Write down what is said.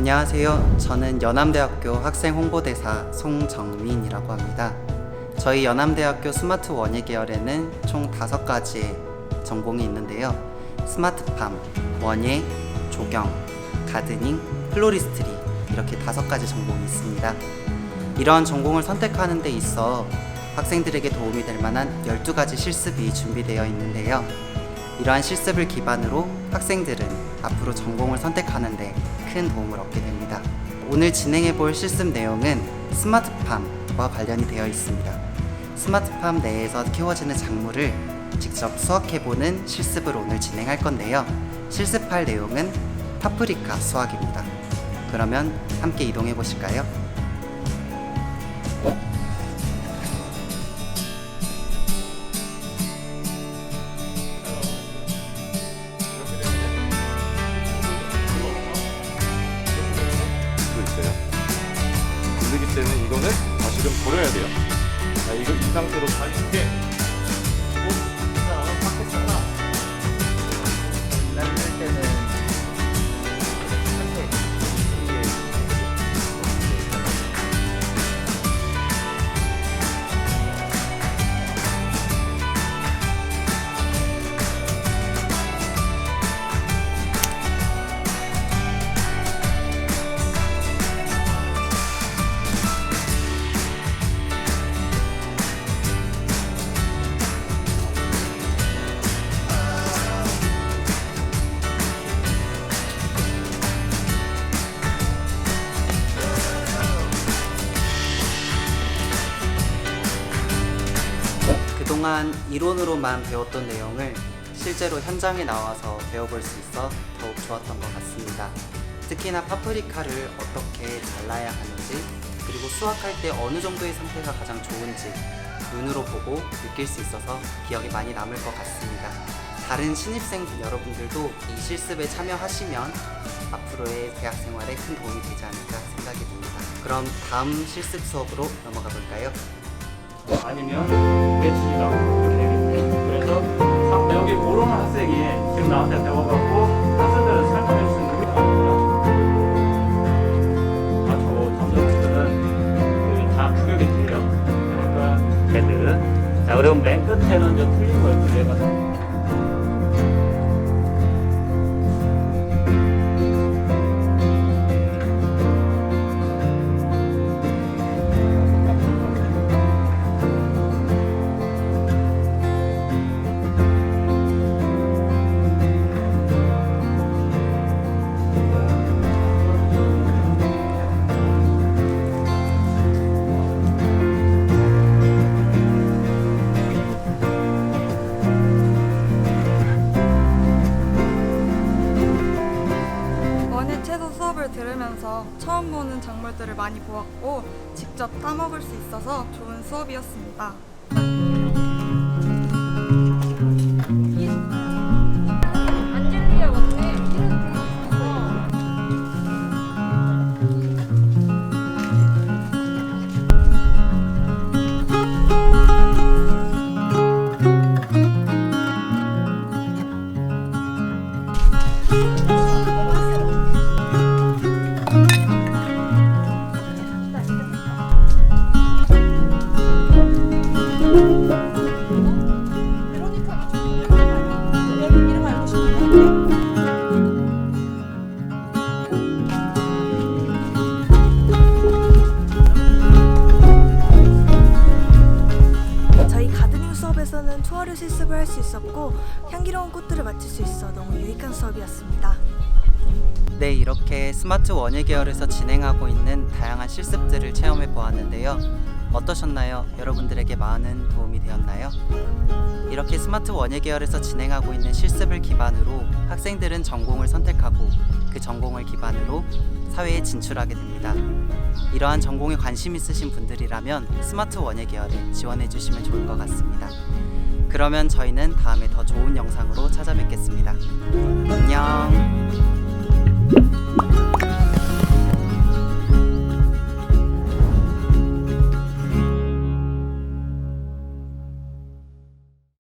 안녕하세요. 저는 연암대학교 학생 홍보대사 송정민이라고 합니다. 저희 연암대학교 스마트 원예 계열에는 총 다섯 가지의 전공이 있는데요. 스마트팜, 원예, 조경, 가드닝, 플로리스트리 이렇게 다섯 가지 전공이 있습니다. 이러한 전공을 선택하는 데 있어 학생들에게 도움이 될 만한 12가지 실습이 준비되어 있는데요. 이러한 실습을 기반으로 학생들은 앞으로 전공을 선택하는 데 큰 도움을 얻게 됩니다. 오늘 진행해 볼 실습 내용은 스마트팜과 관련이 되어 있습니다. 스마트팜 내에서 키워지는 작물을 직접 수확해 보는 실습을 오늘 진행할 건데요. 실습할 내용은 파프리카 수확입니다. 그러면 함께 이동해 보실까요? 다시금 버려야 돼요. 자, 이거 이 상태로 다 이렇게 그동안 이론으로만 배웠던 내용을 실제로 현장에 나와서 배워볼 수 있어 더욱 좋았던 것 같습니다. 특히나 파프리카를 어떻게 잘라야 하는지 그리고 수확할 때 어느 정도의 상태가 가장 좋은지 눈으로 보고 느낄 수 있어서 기억에 많이 남을 것 같습니다. 다른 신입생 여러분들도 이 실습에 참여하시면 앞으로의 대학 생활에 큰 도움이 되지 않을까 생각이 듭니다. 그럼 다음 실습 수업으로 넘어가 볼까요? 아니면 배치기가 이렇게 되겠죠. 그래서 상- 여기 모르는 학생이 지금 나한테 배워갖고 학생들은 설명해 있는 게 아니라 아 저거 점점들은 다 규격이 틀려. 그러니까 헤드. 자 그리고 맨 끝에는 저 틀린 걸 원예 처음 보는 작물들을 많이 보았고 직접 따먹을 수 있어서 좋은 수업이었습니다. 투어를 실습을 할 수 있었고 향기로운 꽃들을 맡을 수 있어 너무 유익한 수업이었습니다. 네, 이렇게 스마트 원예 계열에서 진행하고 있는 다양한 실습들을 체험해 보았는데요. 어떠셨나요? 여러분들에게 많은 도움이 되었나요? 이렇게 스마트 원예 계열에서 진행하고 있는 실습을 기반으로 학생들은 전공을 선택하고 그 전공을 기반으로 사회에 진출하게 됩니다. 이러한 전공에 관심 있으신 분들이라면 스마트 원예 계열에 지원해 주시면 좋을 것 같습니다. 그러면 저희는 다음에 더 좋은 영상으로 찾아뵙겠습니다. 안녕.